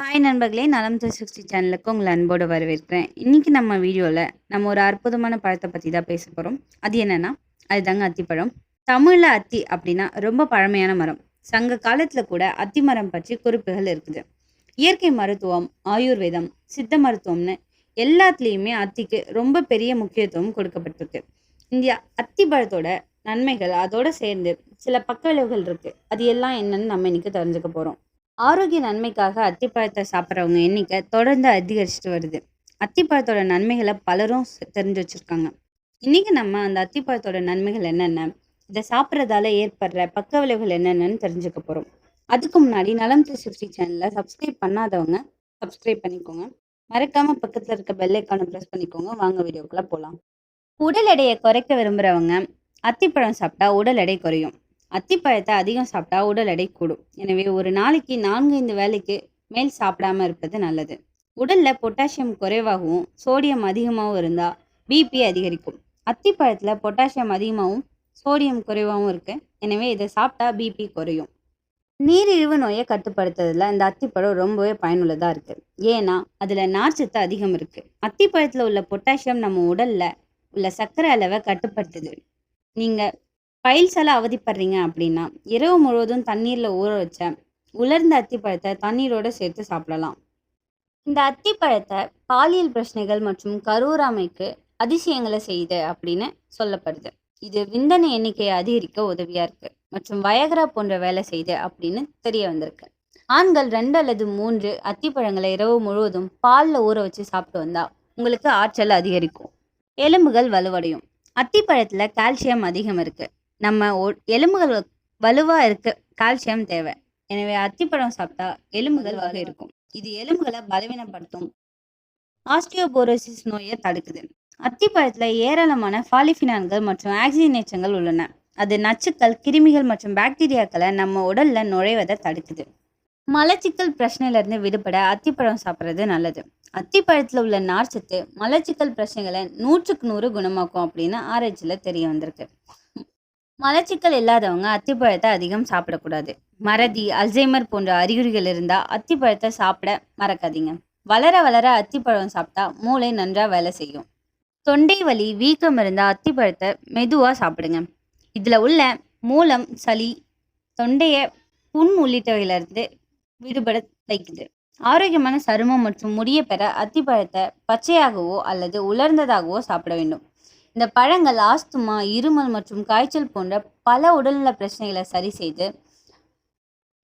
Hi நண்பர்களே நலம் three sixty சேனலுக்கு உங்களை அன்போடு வரவேற்கிறேன். இன்றைக்கி நம்ம வீடியோவில் நம்ம ஒரு அற்புதமான பழத்தை பற்றி தான் பேச போகிறோம் அது என்னென்னா அதுதாங்க அத்திப்பழம். தமிழில் அத்தி அப்படின்னா ரொம்ப பழமையான மரம். சங்க காலத்தில் கூட அத்தி மரம் பற்றி குறிப்புகள் இருக்குது. இயற்கை மருத்துவம் ஆயுர்வேதம் சித்த மருத்துவம்னு எல்லாத்துலேயுமே அத்திக்கு ரொம்ப பெரிய முக்கியத்துவம் கொடுக்கப்பட்டிருக்கு. இந்தியா அத்தி பழத்தோட நன்மைகள் அதோடு சேர்ந்து சில பக்க விளைவுகள் இருக்குது அது எல்லாம் என்னன்னு நம்ம இன்றைக்கி தெரிஞ்சுக்க போகிறோம் ஆரோக்கிய நன்மைக்காக அத்திப்பழத்தை சாப்பிட்றவங்க எண்ணிக்கை தொடர்ந்து அதிகரிச்சுட்டு வருது. அத்திப்பழத்தோட நன்மைகளை பலரும் தெரிஞ்சு வச்சுருக்காங்க. இன்னைக்கு நம்ம அந்த அத்திப்பழத்தோட நன்மைகள் என்னென்ன? இதை சாப்பிட்றதால ஏற்படுற பக்க விளைவுகள் என்னென்னு தெரிஞ்சுக்க போகிறோம் அதுக்கு முன்னாடி நலம் த்ரீ சிக்ஸ்டி சேனலை சப்ஸ்கிரைப் பண்ணாதவங்க சப்ஸ்கிரைப் பண்ணிக்கோங்க. மறக்காமல் பக்கத்தில் இருக்க பெல்லைக்கான ப்ரெஸ் பண்ணிக்கோங்க. வாங்க வீடியோக்குள்ளே போகலாம் உடல் எடையை குறைக்க விரும்புகிறவங்க அத்திப்பழம் சாப்பிட்டா உடல் எடை குறையும். அத்திப்பழத்தை அதிகம் சாப்பிட்டா உடல் எடை கூடும். எனவே ஒரு நாளைக்கு நான்கு ஐந்து வேளைக்கு மேல் சாப்பிடாம இருப்பது நல்லது. உடல்ல பொட்டாசியம் குறைவாகவும் சோடியம் அதிகமாகவும் இருந்தால் பிபி அதிகரிக்கும். அத்திப்பழத்தில் பொட்டாசியம் அதிகமாகவும் சோடியம் குறைவாகவும் இருக்கு. எனவே இதை சாப்பிட்டா பிபி குறையும். நீரிழிவு நோயை கட்டுப்படுத்துறதுல இந்த அத்திப்பழம் ரொம்பவே பயனுள்ளதாக இருக்கு. ஏன்னா அதில் நார்ச்சத்து அதிகம் இருக்கு. அத்திப்பழத்தில் உள்ள பொட்டாசியம் நம்ம உடல்ல உள்ள சர்க்கரை அளவை கட்டுப்படுத்துது. நீங்கள் பைல்ஸால் அவதிப்படுறீங்க அப்படின்னா இரவு முழுவதும் தண்ணீரில் ஊற வச்ச உலர்ந்த அத்திப்பழத்தை தண்ணீரோடு சேர்த்து சாப்பிடலாம். இந்த அத்திப்பழத்தை பாலியல் பிரச்சனைகள் மற்றும் கருவுறாமைக்கு அதிசயங்களை செய்யுது அப்படின்னு சொல்லப்படுது. இது விந்தன எண்ணிக்கையை அதிகரிக்க உதவியாக இருக்குது மற்றும் வயகரா போன்ற வேலை செய்யுது அப்படின்னு தெரிய வந்திருக்கு. ஆண்கள் ரெண்டு அல்லது மூன்று அத்திப்பழங்களை இரவு முழுவதும் பாலில் ஊற வச்சு சாப்பிட்டு வந்தா உங்களுக்கு ஆற்றல் அதிகரிக்கும். எலும்புகள் வலுவடையும். அத்திப்பழத்தில் கால்சியம் அதிகம் இருக்குது நம்ம எலும்புகள் வலுவாக வலுவா இருக்க. கால்சியம் தேவை. எனவே அத்திப்பழம் சாப்பிட்டா எலும்புகள் வலு இருக்கும். இது எலும்புகளை பலவீனப்படுத்தும். ஆஸ்டியோபோரோசிஸ் நோயை தடுக்குது. அத்திப்பழத்துல ஏராளமான பாலிஃபினான்கள் மற்றும் ஆக்சிஜனேற்றங்கள் உள்ளன. அது நச்சுக்கள் கிருமிகள் மற்றும் பாக்டீரியாக்களை நம்ம உடல்ல நுழைவதை தடுக்குது. மலச்சிக்கல் பிரச்சனையில இருந்து விடுபட அத்திப்பழம் சாப்பிட்றது நல்லது. அத்திப்பழத்துல உள்ள நார்ச்சத்து மலச்சிக்கல் பிரச்சனைகளை நூற்றுக்கு நூறு குணமாக்கும் அப்படின்னு ஆராய்ச்சியில தெரிய வந்திருக்கு. மலச்சிக்கல் இல்லாதவங்க அத்திப்பழத்தை அதிகம் சாப்பிடக்கூடாது. மறதி அல்சைமர் போன்ற அறிகுறிகள் இருந்தால் அத்திப்பழத்தை சாப்பிட மறக்காதீங்க. வளர வளர அத்திப்பழம் சாப்பிட்டா மூளை நன்றாக வேலை செய்யும். தொண்டை வலி வீக்கம் இருந்தால் அத்திப்பழத்தை மெதுவாக சாப்பிடுங்க. இதில் உள்ள மூலம் சளி தொண்டையை புண் உள்ளிட்டவையிலிருந்து விடுபட வைக்குது. ஆரோக்கியமான சருமம் மற்றும் முடியை பெற அத்திப்பழத்தை பச்சையாகவோ அல்லது உலர்ந்ததாகவோ சாப்பிட வேண்டும். இந்த பழங்கள் ஆஸ்துமா இருமல் மற்றும் காய்ச்சல் போன்ற பல உடல்நல பிரச்சனைகளை சரி செய்து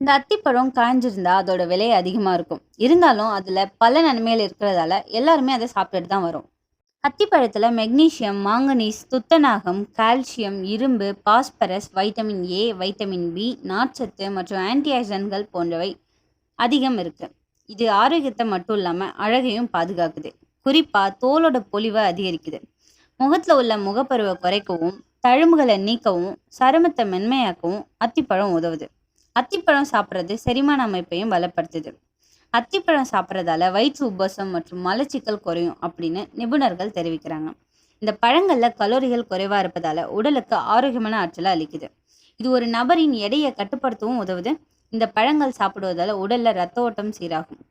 இந்த அத்திப்பழம் காய்ஞ்சிருந்தா அதோட விலை அதிகமாக இருக்கும். இருந்தாலும் அதில் பல நன்மைகள் இருக்கிறதால எல்லாருமே அதை சாப்பிட்டுட்டு தான் வரும். அத்திப்பழத்தில் மெக்னீசியம் மாங்கனீஸ் துத்தநாகம் கால்சியம் இரும்பு phosphorus vitamin A vitamin B நார்ச்சத்து மற்றும் ஆன்டிஆக்சிடன்ட்கள் போன்றவை அதிகம் இருக்குது இது ஆரோக்கியத்தை மட்டும் இல்லாமல் அழகையும் பாதுகாக்குது. குறிப்பாக தோலோட பொலிவை அதிகரிக்குது. முகத்தில் உள்ள முகப்பருவை குறைக்கவும் தழும்புகளை நீக்கவும் சருமத்தை மென்மையாக்கவும் அத்திப்பழம் உதவுது. அத்திப்பழம் சாப்பிட்றது செரிமான அமைப்பையும் பலப்படுத்துது அத்திப்பழம் சாப்பிட்றதால வயிற்று உபசம் மற்றும் மலச்சிக்கல் குறையும் அப்படின்னு நிபுணர்கள் தெரிவிக்கிறாங்க. இந்த பழங்களில் கலோரிகள் குறைவா இருப்பதால உடலுக்கு ஆரோக்கியமான ஆற்றலை அளிக்குது. இது ஒரு நபரின் எடையை கட்டுப்படுத்தவும் உதவுது. இந்த பழங்கள் சாப்பிடுவதால் உடலில் ரத்த ஓட்டம் சீராகும்.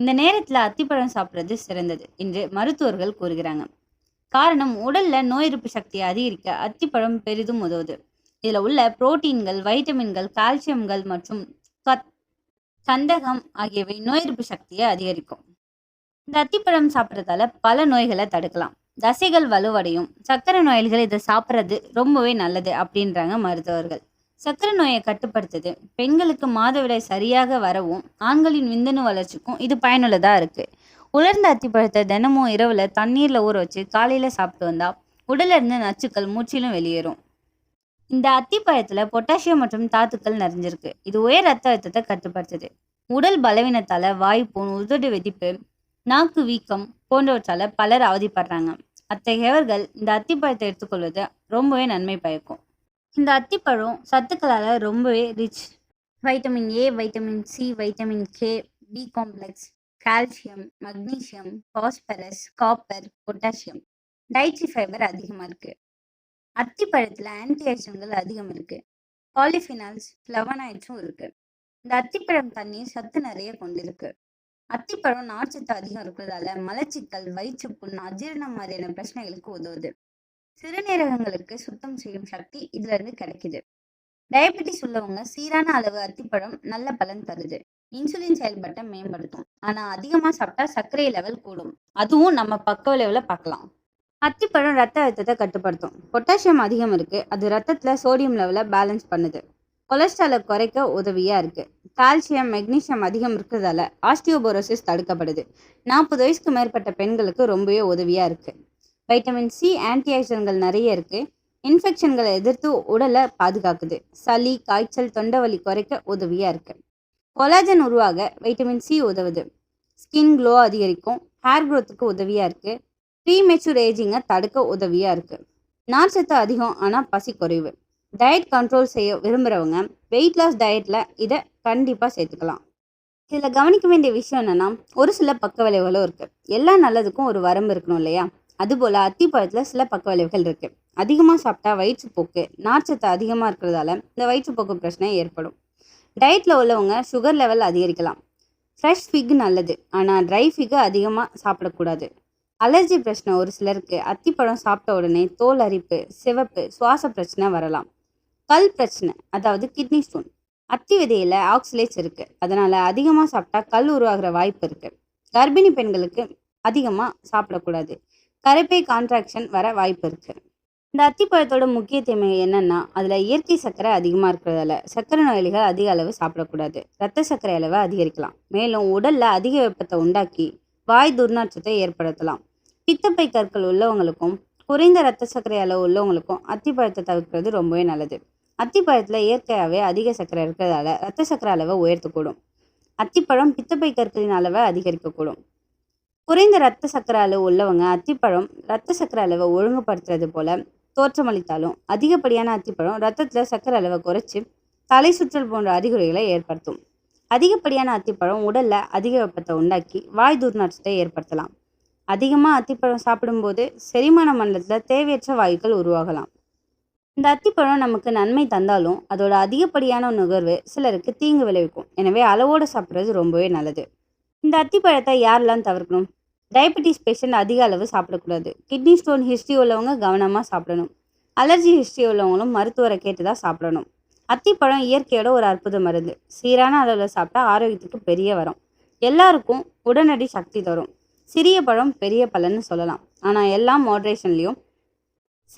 இந்த நேரத்தில் அத்திப்பழம் சாப்பிட்றது சிறந்தது என்று மருத்துவர்கள் கூறுகிறாங்க. காரணம் உடல்ல நோய் எதிர்ப்பு சக்தியை அதிகரிக்க அத்திப்பழம் பெரிதும் உதவுது. இதுல உள்ள புரோட்டீன்கள் வைட்டமின்கள் கால்சியம்கள் மற்றும் கத் கந்தகம் ஆகியவை நோய் எதிர்ப்பு சக்தியை அதிகரிக்கும். இந்த அத்திப்பழம் சாப்பிட்றதால பல நோய்களை தடுக்கலாம். தசைகள் வலுவடையும். சர்க்கரை நோய்கள் இதை சாப்பிட்றது ரொம்பவே நல்லது அப்படின்றாங்க மருத்துவர்கள். சர்க்கரை நோயை கட்டுப்படுத்துது. பெண்களுக்கு மாதவிடாய் சரியாக வரவும் ஆண்களின் விந்தணு வளர்ச்சிக்கும் இது பயனுள்ளதா இருக்கு. உலர்ந்த அத்திப்பழத்தை தினமும் இரவுல தண்ணீர்ல ஊற வச்சு காலையில சாப்பிட்டு வந்தா உடல்ல இருந்து நச்சுக்கள் மூச்சிலும் வெளியேறும். இந்த அத்திப்பழத்தில் பொட்டாசியம் மற்றும் தாத்துக்கள் நிறைஞ்சிருக்கு. இது உயர் ரத்த அழுத்தத்தை கட்டுப்படுத்துது. உடல் பலவீனத்தால வாய்ப்புண் உதடு வெடிப்பு நாக்கு வீக்கம் போன்றவற்றால பலர் அவதிப்படுறாங்க. அத்தகையவர்கள் இந்த அத்திப்பழத்தை எடுத்துக்கொள்வது ரொம்பவே நன்மை பயக்கும். இந்த அத்திப்பழம் சத்துக்களால் ரொம்பவே rich vitamin A vitamin C vitamin K B complex calcium magnesium phosphorus copper potassium dietary fibre அதிகமாக இருக்கு. அத்திப்பழத்தில் ஆன்டிஆக்சிடன்ட்கள் அதிகம் இருக்கு. பாலிஃபினால்ஸ் ஃப்ளவனாய்ட்ஸும் இருக்கு. இந்த அத்திப்பழம் தண்ணீர் சத்து நிறைய கொண்டிருக்கு. அத்திப்பழம் நார்ச்சத்து அதிகம் இருக்கிறதால மலச்சிக்கல் வயிற்றுப்புண் அஜீரணம் மாதிரியான பிரச்சனைகளுக்கு உதவுது. சிறுநீரகங்களுக்கு சுத்தம் செய்யும் சக்தி இதுல இருந்து கிடைக்குது. டயபெட்டிஸ் உள்ளவங்க சீரான அளவு அத்திப்பழம் நல்ல பலன் தருது. இன்சுலின் செயல்பாட்டை மேம்படுத்தும். ஆனா அதிகமா சாப்பிட்டா சர்க்கரை லெவல் கூடும். அதுவும் நம்ம பக்க விளைவுல பார்க்கலாம். அத்திப்பழம் ரத்த அழுத்தத்தை கட்டுப்படுத்தும். பொட்டாசியம் அதிகம் இருக்கு. அது ரத்தத்துல சோடியம் லெவலை பேலன்ஸ் பண்ணுது. கொலஸ்ட்ராலை குறைக்க உதவியா இருக்கு. கால்சியம் மெக்னீசியம் அதிகம் இருக்கிறதால ஆஸ்டியோபோரோசிஸ் தடுக்கப்படுது. நாற்பது வயசுக்கு மேற்பட்ட பெண்களுக்கு ரொம்பவே உதவியா இருக்கு. வைட்டமின் சி ஆன்டி நிறைய இருக்கு. இன்ஃபெக்ஷன்களை எதிர்த்து உடலை பாதுகாக்குது. சளி காய்ச்சல் தொண்டவலி குறைக்க உதவியாக இருக்கு. கொலாஜன் உருவாக வைட்டமின் சி உதவுது. ஸ்கின் க்ளோ அதிகரிக்கும். ஹேர் க்ரோத்துக்கு உதவியா இருக்கு. ப்ரீமெச்சூர் ஏஜிங்கை தடுக்க உதவியாக இருக்கு. நார்ச்சத்து அதிகம் ஆனால் பசி குறைவு. டயட் கண்ட்ரோல் செய்ய விரும்புகிறவங்க வெயிட் லாஸ் டயட்டில் இதை கண்டிப்பாக சேர்த்துக்கலாம். இதில் கவனிக்க வேண்டிய விஷயம் என்னென்னா ஒரு சில பக்க விளைவுகளும் இருக்குது எல்லா நல்லதுக்கும் ஒரு வரம்பு இருக்கணும் இல்லையா? அதுபோல் அத்திப்பழத்தில் சில பக்க விளைவுகள் இருக்குது அதிகமாக சாப்பிட்டா வயிற்றுப்போக்கு நார்ச்சத்து அதிகமாக இருக்கிறதால இந்த வயிற்றுப்போக்கு பிரச்சனை ஏற்படும். டயட்டில் உள்ளவங்க சுகர் லெவல் அதிகரிக்கலாம். ஃப்ரெஷ் ஃபிக் நல்லது ஆனால் ட்ரை ஃபிக்கு அதிகமாக சாப்பிடக்கூடாது. அலர்ஜி பிரச்சனை ஒரு சிலருக்கு அத்திப்பழம் சாப்பிட்ட உடனே தோல் அரிப்பு சிவப்பு சுவாச பிரச்சனை வரலாம். கல் பிரச்சனை அதாவது கிட்னி ஸ்டோன் அத்தி விதையில் ஆக்சிலேட்ஸ் இருக்குது அதனால் அதிகமாக சாப்பிட்டா கல் உருவாகிற வாய்ப்பு இருக்குது கர்ப்பிணி பெண்களுக்கு அதிகமாக சாப்பிடக்கூடாது. கரைப்பை கான்ட்ராக்ஷன் வர வாய்ப்பு இருக்குது இந்த அத்திப்பழத்தோட முக்கிய தீமை என்னன்னா அதில் இயற்கை சர்க்கரை அதிகமாக இருக்கிறதால சர்க்கரை நோயாளிகள் அதிக அளவு சாப்பிடக்கூடாது. ரத்த சர்க்கரை அளவை அதிகரிக்கலாம். மேலும் உடலில் அதிக வெப்பத்தை உண்டாக்கி வாய் துர்நாற்றத்தை ஏற்படுத்தலாம். பித்தப்பை கற்கள் உள்ளவங்களுக்கும் குறைந்த ரத்த சர்க்கரை அளவு உள்ளவங்களுக்கும் அத்திப்பழத்தை தவிர்க்கிறது ரொம்பவே நல்லது. அத்திப்பழத்தில் இயற்கையாகவே அதிக சர்க்கரை இருக்கிறதால ரத்த சர்க்கரை அளவை உயர்த்தக்கூடும். அத்திப்பழம் பித்தப்பை கற்களின் அளவை அதிகரிக்கக்கூடும். குறைந்த ரத்த சக்கரை அளவு உள்ளவங்க அத்திப்பழம் ரத்த சக்கரை அளவை ஒழுங்குபடுத்துறது போல தோற்றமளித்தாலும் அதிகப்படியான அத்திப்பழம் ரத்தத்தில் சக்கரை அளவை குறைச்சி தலை சுற்றல் போன்ற அறிகுறிகளை ஏற்படுத்தும். அதிகப்படியான அத்திப்பழம் உடலில் அதிக வெப்பத்தை உண்டாக்கி வாய் துர்நாற்றத்தை ஏற்படுத்தலாம். அதிகமாக அத்திப்பழம் சாப்பிடும்போது செரிமான மண்டலத்தில் தேவையற்ற வாயுக்கள் உருவாகலாம். இந்த அத்திப்பழம் நமக்கு நன்மை தந்தாலும் அதோட அதிகப்படியான நுகர்வு சிலருக்கு தீங்கு விளைவிக்கும். எனவே அளவோடு சாப்பிட்றது ரொம்பவே நல்லது. இந்த அத்திப்பழத்தை யாரெல்லாம் தவிர்க்கணும்? டயபெட்டிஸ் பேஷண்ட் அதிக அளவு சாப்பிடக்கூடாது. கிட்னி ஸ்டோன் ஹிஸ்ட்ரி உள்ளவங்க கவனமாக சாப்பிடணும். அலர்ஜி ஹிஸ்ட்ரி உள்ளவங்களும் மருத்துவரை கேட்டு தான் சாப்பிடணும். அத்திப்பழம் இயற்கையோட ஒரு அற்புத மருந்து. சீரான அளவில் சாப்பிட்டா ஆரோக்கியத்துக்கு பெரிய வரும். எல்லாருக்கும் உடனடி சக்தி தரும். சிறிய பழம் பெரிய பலன்னு சொல்லலாம். ஆனால் எல்லாம் மாட்ரேஷன்லேயும்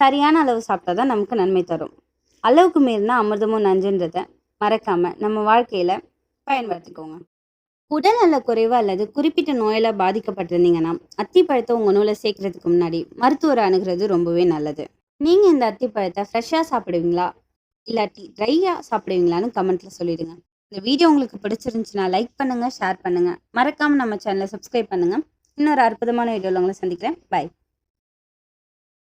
சரியான அளவு சாப்பிட்டா தான் நமக்கு நன்மை தரும். அளவுக்கு மீறினா அமிர்தமும் நஞ்சுன்றதை மறக்காமல் நம்ம வாழ்க்கையில் பயன்படுத்திக்கோங்க. உடல்நல குறைவு அல்லது குறிப்பிட்ட நோயில பாதிக்கப்பட்டிருந்தீங்கன்னா அத்திப்பழத்தை உங்க நூலை சேர்க்கறதுக்கு முன்னாடி மருத்துவரை அணுகிறது ரொம்பவே நல்லது. நீங்க இந்த அத்திப்பழத்தை ஃப்ரெஷ்ஷாக சாப்பிடுவீங்களா? இல்லாட்டி ட்ரையாக சாப்பிடுவீங்களான்னு கமெண்ட்ல சொல்லிடுங்க. இந்த வீடியோ உங்களுக்கு பிடிச்சிருந்துச்சுன்னா லைக் பண்ணுங்க ஷேர் பண்ணுங்க. மறக்காம நம்ம சேனலை சப்ஸ்கிரைப் பண்ணுங்க. இன்னொரு அற்புதமான வீடியோவில் உங்களை சந்திக்கிறேன். பை